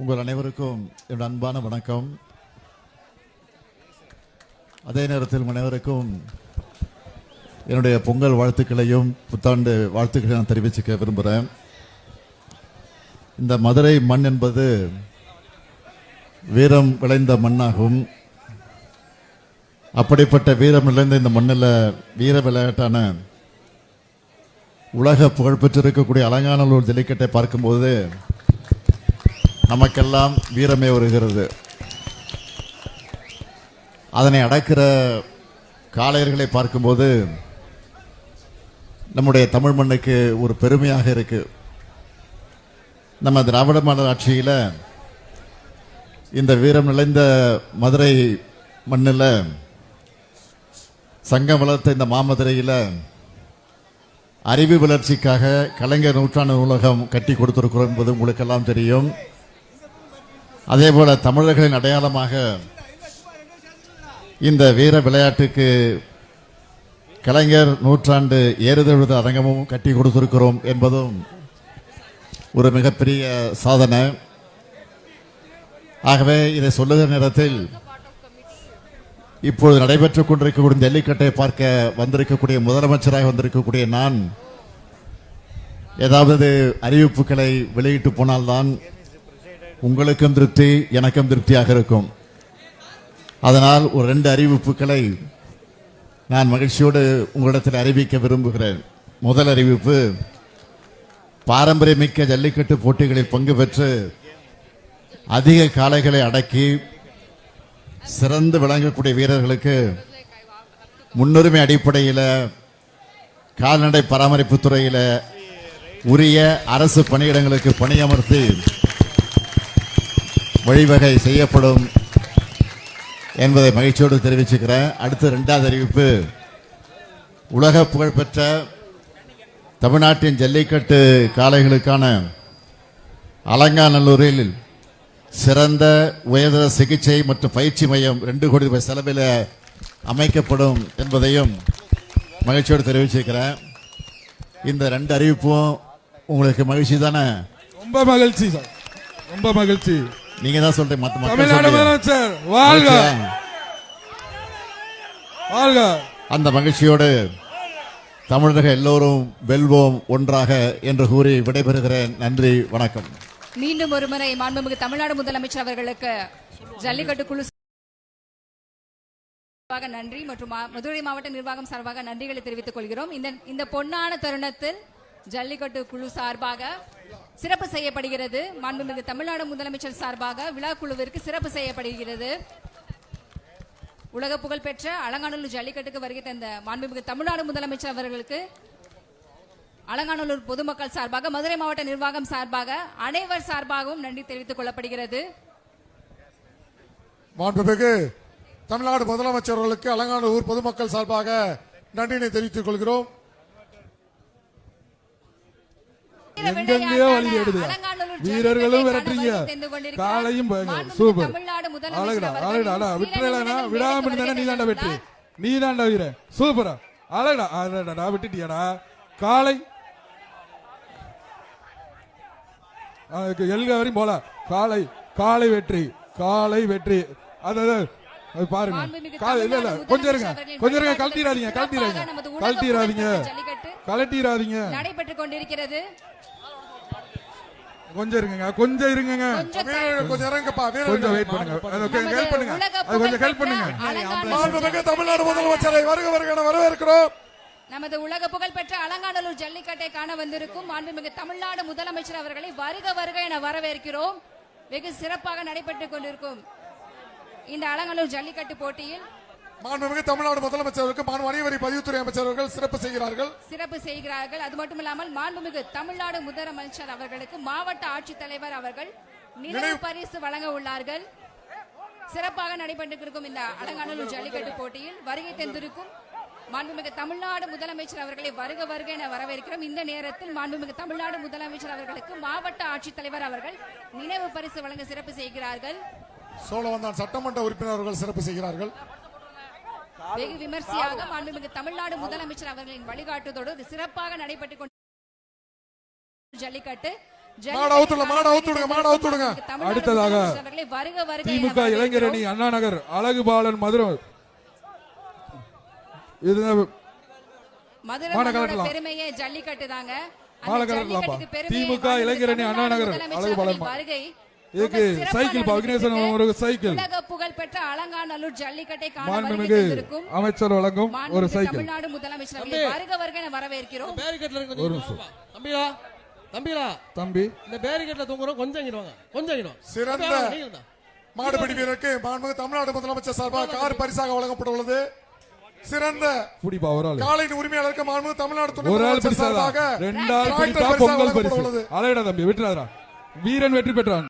உங்கள் அனைவருக்கும் என் அன்பான வணக்கம். அதே நேரத்தில் அனைவருக்கும் என்னுடைய பொங்கல் வாழ்த்துக்களையும் புத்தாண்டு வாழ்த்துக்களையும் நான் தெரிவிச்சுக்க விரும்புகிறேன் இந்த மதுரை மண் என்பது வீரம் விளைந்த மண்ணாகும். அப்படிப்பட்ட வீரம் விளைந்த இந்த மண்ணில் வீர விளையாட்டான உலக புகழ்பெற்றிருக்கக்கூடிய அலங்காநல்லூர் ஜல்லிக்கட்டை பார்க்கும்போது நமக்கெல்லாம் வீரமே வருகிறது. அதனை அடக்கிற காளையர்களை பார்க்கும்போது நம்முடைய தமிழ் மண்ணுக்கு ஒரு பெருமையாக இருக்கு. நம்ம திராவிட மாடல் ஆட்சியில் இந்த வீரம் நிறைந்த மதுரை மண்ணில் சங்கம் வளர்த்த இந்த மாமதுரையில் அறிவு வளர்ச்சிக்காக கலைஞர் நூற்றாண்டு நூலகம் கட்டி கொடுத்துருக்கிறோம் என்பது உங்களுக்கெல்லாம் தெரியும். அதே போல தமிழர்களின் அடையாளமாக இந்த வீர விளையாட்டுக்கு கலைஞர் நூற்றாண்டு ஏறுதழுத அரங்கமும் கட்டி கொடுத்திருக்கிறோம் என்பதும் ஒரு மிகப்பெரிய சாதனை. ஆகவே இதை சொல்லுகிற நேரத்தில் இப்பொழுது நடைபெற்றுக் கொண்டிருக்கக்கூடிய ஜல்லிக்கட்டை பார்க்க வந்திருக்கக்கூடிய முதலமைச்சராக வந்திருக்கக்கூடிய நான் ஏதாவது அறிவிப்புகளை வெளியிட்டு போனால்தான் உங்களுக்கும் திருப்தி எனக்கும் திருப்தியாக இருக்கும். அதனால் ஒரு ரெண்டு அறிவிப்புகளை நான் மகிழ்ச்சியோடு உங்களிடத்தில் அறிவிக்க விரும்புகிறேன். முதல் அறிவிப்பு பாரம்பரியமிக்க ஜல்லிக்கட்டு போட்டிகளில் பங்கு பெற்று அதிக காளைகளை அடக்கி சிறந்து விளங்கக்கூடிய வீரர்களுக்கு முன்னுரிமை அடிப்படையில் கால்நடை பராமரிப்பு துறையில் உரிய அரசு பணியிடங்களுக்கு பணியமர்த்தி வழிவகை செய்யப்படும் என்பதை மகிழ்ச்சியோடு தெரிவிச்சுக்கிறேன். அடுத்து ரெண்டாவது அறிவிப்பு. உலக புகழ்பெற்ற தமிழ்நாட்டின் ஜல்லிக்கட்டு காளைகளுக்கான அலங்காநல்லூரில் சிறந்த உயர்தர சிகிச்சை மற்றும் பயிற்சி மையம் ரெண்டு கோடி ரூபாய் செலவில் அமைக்கப்படும் என்பதையும் மகிழ்ச்சியோடு தெரிவிச்சிருக்கிறேன் இந்த ரெண்டு அறிவிப்பும் உங்களுக்கு மகிழ்ச்சி தானே? ரொம்ப மகிழ்ச்சி சார். ரொம்ப மகிழ்ச்சி. நீங்க தான் சொல்றீங்க மத்த மக்கள் தமிழ்நாடு. முதலமைச்சர் வாழ்க? வாழ்க. அந்த மகிழ்ச்சியோடு தமிழர்கள் எல்லோரும் வெல்வோம் ஒன்றாக என்று கூறி விடைபெறுகிறேன். நன்றி வணக்கம். மீண்டும் ஒருமுறை மாண்புமிகு தமிழ்நாடு முதலமைச்சர் அவர்களுக்கு ஜல்லிக்கட்டு குழு நன்றி மற்றும் மா- மதுரை மாவட்ட நிர்வாகம் சார்பாக நன்றிகளை தெரிவித்துக் கொள்கிறோம். இந்த இந்த பொன்னான தருணத்தில் ஜல்லிக்கட்டு குழு சார்பாக சிறப்பு செய்யப்படுகிறது. மாண்புமிகு தமிழ்நாடு முதலமைச்சர் சார்பாக விழா குழுவிற்கு சிறப்பு செய்யப்படுகிறது. உலக புகழ்பெற்ற அலங்காநல்லூர் ஜல்லிக்கட்டுக்கு வருகை தந்த மாண்புமிகு தமிழ்நாடு முதலமைச்சர் அவர்களுக்கு அலங்காநல்லூர் பொதுமக்கள் சார்பாக மதுரை மாவட்ட நிர்வாகம் சார்பாக அனைவர் சார்பாகவும் நன்றி தெரிவித்துக் கொள்ளப்படுகிறது. மாண்புமிகு தமிழ்நாடு முதலமைச்சர் அவர்களுக்கு அலங்காநல்லூர் பொதுமக்கள் சார்பாக நன்றினை தெரிவித்துக் கொள்கிறோம். எங்கெங்கேயோ வழி எடுது வீரர்களும் விரட்டுறீங்க. காலையும் பயங்கரம் சூப்பர். அழகுடா அழகுடா அழகா விட்டுறலனா விடாம இருந்தானே நீ தாண்டா வெற்றி. நீ தாண்டா வீர. சூப்பரா. அழகுடா அழகுடா விட்டுட்டியாடா. காலை. எல்க வரையும் போல காலை காலை வெற்றி காலை வெற்றி. அதாவது அது பாருங்க. காலை இல்ல இல்ல கொஞ்சம் இருங்க கொஞ்சம் இருங்க கழட்டிடாதீங்க கழட்டிடாதீங்க கழட்டிடாதீங்க. கழட்டிடாதீங்க நடைபெற்றுக் கொண்டிருக்கிறது. கொஞ்சம் இருங்கங்க கொஞ்சம் இருங்கங்க. கொஞ்சம் வீரர்கள் கொஞ்சம் இறங்கப்பா கொஞ்சம் வீரர்கள் வெயிட் பண்ணுங்க. அது நமது ஹெல்ப் பண்ணுங்க உலக அது கொஞ்சம் ஹெல்ப் புகழ்பெற்ற பண்ணுங்க. அலங்காநல்லூர் மாண்புமிகு தமிழ்நாடு முதலமைச்சரை வருக வருக என வரவேற்கிறோம். நமது உலக புகழ்பெற்ற அலங்காநல்லூர் ஜல்லிக்கட்டை காண வந்திருக்கும் மாண்புமிகு தமிழ்நாடு முதலமைச்சர் அவர்களை வருக வருக என வரவேற்கிறோம். வெகு சிறப்பாக நடைபெற்றுக் கொண்டிருக்கும் இந்த அலங்காநல்லூர் ஜல்லிக்கட்டு போட்டியில் மாண்புமிகு தமிழ்நாடு முதலமைச்சருக்கு மாண்பு வணிக வரி பதிவுத்துறை அமைச்சர் அவர்கள் சிறப்பு செய்கிறார்கள். சிறப்பு செய்கிறார்கள். அது மட்டுமில்லாமல் மாண்புமிகு தமிழ்நாடு முதலமைச்சர் அவர்களுக்கு மாவட்ட ஆட்சித்தலைவர் அவர்கள் நினைவு பரிசு வழங்க உள்ளார்கள். சிறப்பாக நடைபெற்றிருக்கும் இந்த அலங்காநல்லூர் ஜல்லிக்கட்டு போட்டியில் வருகை தந்திருக்கும் மாண்புமிகு தமிழ்நாடு முதலமைச்சர் அவர்களை வருக வருக என வரவேற்கிறோம். இந்த நேரத்தில் மாண்புமிகு தமிழ்நாடு முதலமைச்சர் அவர்களுக்கு மாவட்ட ஆட்சித்தலைவர் அவர்கள் நினைவு பரிசு வழங்க சிறப்பு செய்கிறார்கள். சோழவந்தான் சட்டமன்ற உறுப்பினர் அவர்கள் சிறப்பு செய்கிறார்கள். வெகு விமர்சையாக மாண்புமிகு தமிழ்நாடு முதலமைச்சர் அவர்களின் வழிகாட்டுதோடு ஒரு சிறப்பாக நடைபெற்றுக் கொண்டு ஜல்லிக்கட்டு அடுத்ததாக திமுக இளைஞரணி. அண்ணா நகர் அழகுபாலன் மதுரை. இது மதுரை கலட்டலாம். பெருமையே ஜல்லிக்கட்டு தாங்க திமுக இளைஞரணி அண்ணா நகர் அழகுபாலன் அவர்களின் வருகை இதுக்கு சைக்கிள் பா. உலக அலங்காநல்லூர் ஜல்லிக்கட்டை மாண்புமிகு அமைச்சர் வழங்கும் ஒரு சைக்கிள். தமிழ்நாடு முதலமைச்சர் அவர்களை வருக வருக என வரவேற்கிறோம். பேரிகேட்ல இருக்கு கொஞ்சம் தம்பி. இந்த பேரிகேட்ல தூங்குறோம். சிறந்த. மாடுபிடி வீரருக்கு மாண்புமிகு தமிழ்நாடு முதலமைச்சர் சார்பாக கார் பரிசாக வழங்கப்பட்டுள்ளது. சிறந்த புடிப்பா ஒரு ஆள். காலையின் உரிமையாளருக்கு மாண்புமிகு தமிழ்நாடு துணை முதலமைச்சர் சார்பாக ரெண்டு ஆள் பொங்கல் பரிசு. அலையிடா தம்பி விட்டுறாதா வீரன் வெற்றி பெற்றான்.